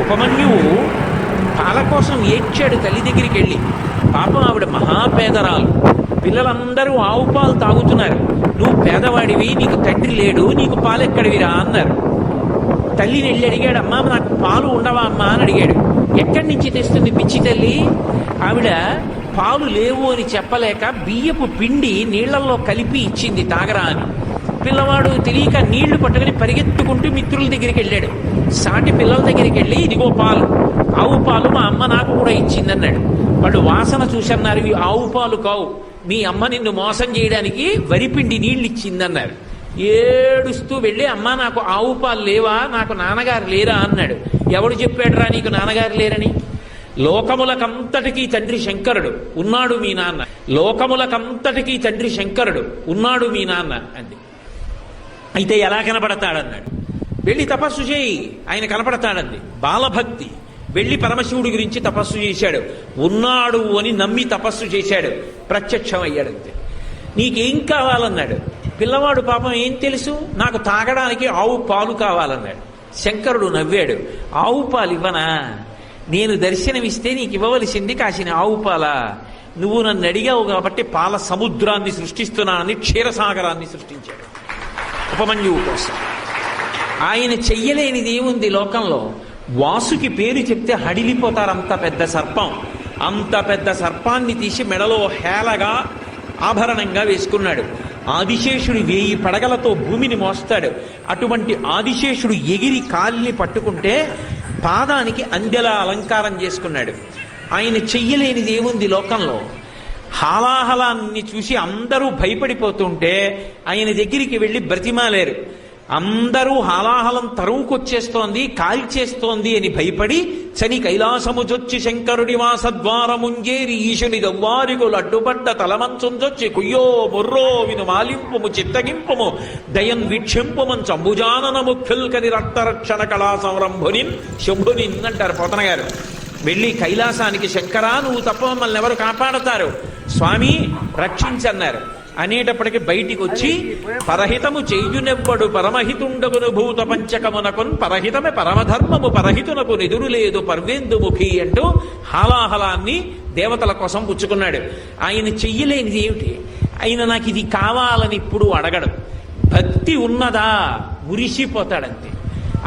ఉపమన్యువు పాల కోసం ఏడ్చాడు తల్లి దగ్గరికి వెళ్ళి పాపం ఆవిడ మహాపేదరాలు. పిల్లలందరూ ఆవు పాలు తాగుతున్నారు. నువ్వు పేదవాడివి నీకు తండ్రి లేడు నీకు పాలు ఎక్కడివిరా అన్నారు. తల్లిని వెళ్ళి అడిగాడు అమ్మా నాకు పాలు ఉండవా అమ్మా? అని అడిగాడు. ఎక్కడి నుంచి తెస్తుంది పిచ్చి తల్లి? ఆవిడ పాలు లేవు అని చెప్పలేక బియ్యపు పిండి నీళ్ళలో కలిపి ఇచ్చింది తాగరా అని. పిల్లవాడు తెలియక నీళ్ళు పట్టుకుని పరిగెత్తుకుంటూ మిత్రుల దగ్గరికి వెళ్ళాడు. సాటి పిల్లల దగ్గరికి వెళ్ళి ఇదిగో పాలు ఆవు పాలు మా అమ్మ నాకు కూడా ఇచ్చిందన్నాడు. వాళ్ళు వాసన చూసన్నారు ఇవి ఆవు పాలు కావు మీ అమ్మ నిన్ను మోసం చేయడానికి వరిపిండి నీళ్ళు ఇచ్చిందన్నారు. ఏడుస్తూ వెళ్ళి అమ్మా నాకు ఆవు పాలు లేవా నాకు నాన్నగారు లేరా అన్నాడు. ఎవడు చెప్పాడురా నీకు నాన్నగారు లేరని? లోకములకంతటికీ తండ్రి శంకరుడు ఉన్నాడు మీ నాన్న. లోకములకంతటికీ తండ్రి శంకరుడు ఉన్నాడు మీ నాన్న అంది. అయితే ఎలా కనపడతాడన్నాడు. వెళ్ళి తపస్సు చేయి ఆయన కనపడతాడంది. బాలభక్తి. వెళ్ళి పరమశివుడి గురించి తపస్సు చేశాడు. ఉన్నాడు అని నమ్మి తపస్సు చేశాడు. ప్రత్యక్షం అయ్యాడంతే. నీకేం కావాలన్నాడు? పిల్లవాడు పాపం ఏం తెలుసు? నాకు తాగడానికి ఆవు పాలు కావాలన్నాడు. శంకరుడు నవ్వాడు ఆవు పాలు ఇవ్వనా? నేను దర్శనమిస్తే నీకు ఇవ్వవలసింది కాసిన ఆవు పాలా? నువ్వు నన్ను అడిగావు కాబట్టి పాల సముద్రాన్ని సృష్టిస్తున్నానని క్షీరసాగరాన్ని సృష్టించాడు. ఉపమన్యువు కోసం ఆయన చెయ్యలేనిది ఏముంది లోకంలో? వాసుకి పేరు చెప్తే హడిలిపోతారు అంత పెద్ద సర్పం. అంత పెద్ద సర్పాన్ని తీసి మెడలో హేళగా ఆభరణంగా వేసుకున్నాడు. ఆదిశేషుడు వేయి పడగలతో భూమిని మోస్తాడు. అటువంటి ఆదిశేషుడు ఎగిరి కాలిని పట్టుకుంటే పాదానికి అందెలా అలంకారం చేసుకున్నాడు. ఆయన చెయ్యలేనిది ఏముంది లోకంలో? హాలాహలాన్ని చూసి అందరూ భయపడిపోతుంటే ఆయన దగ్గరికి వెళ్ళి బ్రతిమాలేరు. అందరూ హాలాహలం తరువుకొచ్చేస్తోంది కాల్చేస్తోంది అని భయపడి చని కైలాసముజొచ్చి శంకరుడి వాసద్వారముంజేరి ఈశుని దవ్వారిగులు అడ్డుపడ్డ తలమంచుంజొచ్చి కుయ్యో బొర్రో విను మాలింపుము చిత్తగింపుము దయం వీక్షింపుమం చంబుజాననము ఖిల్కని రక్తరక్షణ కళా సంరంభుని శంభుని అంటారు పోతన గారు వెళ్ళి కైలాసానికి శంకరా నువ్వు తప్ప మమ్మల్ని ఎవరు కాపాడతారు? స్వామి రక్షించన్నారు. అనేటప్పటికి బయటికి వచ్చి పరహితము చేయునెవ్వడు పరమహితుండగును భూత పంచకమునకున్ పరహితమే పరమధర్మము పరహితునకు నిదురు లేదు పర్వేందుముఖి అంటూ హాలాహలాన్ని దేవతల కోసం పుచ్చుకున్నాడు. ఆయన చెయ్యలేనిది ఏమిటి? ఆయన నాకు ఇది కావాలని ఇప్పుడు అడగడు. భక్తి ఉన్నదా? మురిసిపోతాడంతే.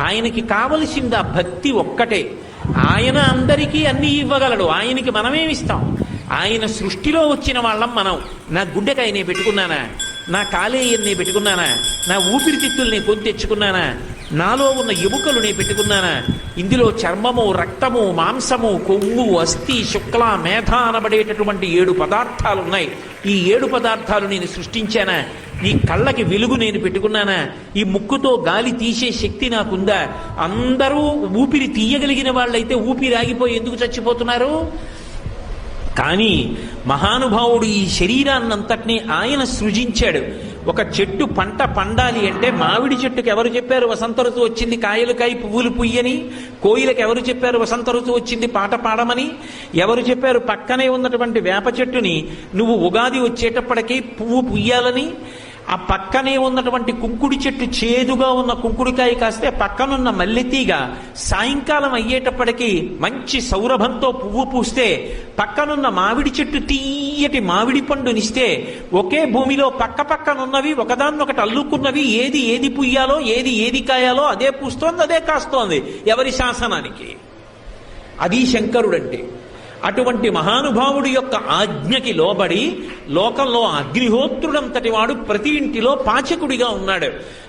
ఆయనకి కావలసింది ఆ భక్తి ఒక్కటే? ఆయన అందరికీ అన్ని ఇవ్వగలడు. ఆయనకి మనమేమిస్తాం? ఆయన సృష్టిలో వచ్చిన వాళ్ళం మనం. నా గుండెకాయ నేను పెట్టుకున్నానా? నా కాలేయన్ని పెట్టుకున్నానా? నా ఊపిరితిత్తులు నేను కొని తెచ్చుకున్నానా? నాలో ఉన్న ఎముకలు నేను పెట్టుకున్నానా? ఇందులో చర్మము రక్తము మాంసము కొవ్వు అస్థి శుక్ల మేధ అనబడేటటువంటి ఏడు పదార్థాలు ఉన్నాయి ఈ ఏడు పదార్థాలు నేను సృష్టించానా? ఈ కళ్ళకి వెలుగు నేను పెట్టుకున్నానా? ఈ ముక్కుతో గాలి తీసే శక్తి నాకుందా? అందరూ ఊపిరి తీయగలిగిన వాళ్ళైతే ఊపిరి ఆగిపోయి ఎందుకు చచ్చిపోతున్నారు? కానీ మహానుభావుడు ఈ శరీరాన్నంతటినీ ఆయన సృజించాడు. ఒక చెట్టు పంట పండాలి అంటే మామిడి చెట్టుకు ఎవరు చెప్పారు వసంత ఋతువు వచ్చింది కాయలు కాయి పువ్వులు పుయ్యని కోయిలకు ఎవరు చెప్పారు వసంత ఋతువు వచ్చింది పాట పాడమని? ఎవరు చెప్పారు పక్కనే ఉన్నటువంటి వేప చెట్టుని నువ్వు ఉగాది వచ్చేటప్పటికీ పువ్వు పుయ్యాలని ఆ పక్కనే ఉన్నటువంటి కుంకుడి చెట్టు చేదుగా ఉన్న కుంకుడికాయ కాస్తే పక్కనున్న మల్లెతీగ సాయంకాలం అయ్యేటప్పటికీ మంచి సౌరభంతో పువ్వు పూస్తే పక్కనున్న మామిడి చెట్టు తీయటి మామిడి పండునిస్తే ఒకే భూమిలో పక్క పక్కనున్నవి ఒకదాన్నొకటి అల్లుకున్నవి ఏది ఏది పుయ్యాలో ఏది ఏది కాయాలో అదే పూస్తోంది అదే కాస్తోంది. ఎవరి శాసనానికి? అది శంకరుడంటే. అటువంటి మహానుభావుడి యొక్క ఆజ్ఞకి లోబడి లోకంలో అగ్నిహోత్రుడంతటి వాడు ప్రతి ఇంటిలో పాచకుడిగా ఉన్నాడు.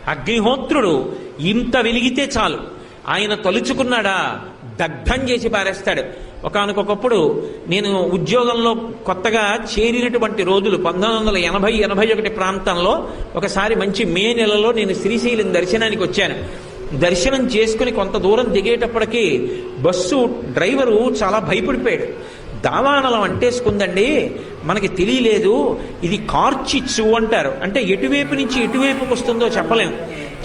అగ్నిహోత్రుడు ఇంత వెలిగితే చాలు. ఆయన తలుచుకున్నాడా? దగ్ధం చేసి పారేస్తాడు. ఒకనకొకప్పుడు నేను ఉద్యోగంలో కొత్తగా చేరినటువంటి రోజులు పంతొమ్మిది వందల ఎనభై ఎనభై ఒకటి ప్రాంతంలో ఒకసారి మంచి మే నెలలో నేను శ్రీశైలం దర్శనానికి వచ్చాను. దర్శనం చేసుకుని కొంత దూరం దిగేటప్పటికీ బస్సు డ్రైవరు చాలా భయపడిపోయాడు. దావానలం అంటేసుకుందండి మనకి తెలియలేదు ఇది కార్చిచ్చు అంటారు. అంటే ఎటువైపు నుంచి ఎటువైపుకి వస్తుందో చెప్పలేము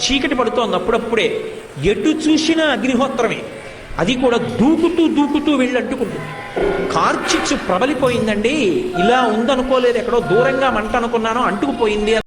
చీకటి పడుతోంది అప్పుడప్పుడే. ఎటు చూసినా అగ్నిహోత్రమే. అది కూడా దూకుతూ దూకుతూ వెళ్ళి అంటుకుంటుంది కార్చిచ్చు ప్రబలిపోయిందండి. ఇలా ఉందనుకోలేదు ఎక్కడో దూరంగా మంట అనుకున్నానో అంటుకుపోయింది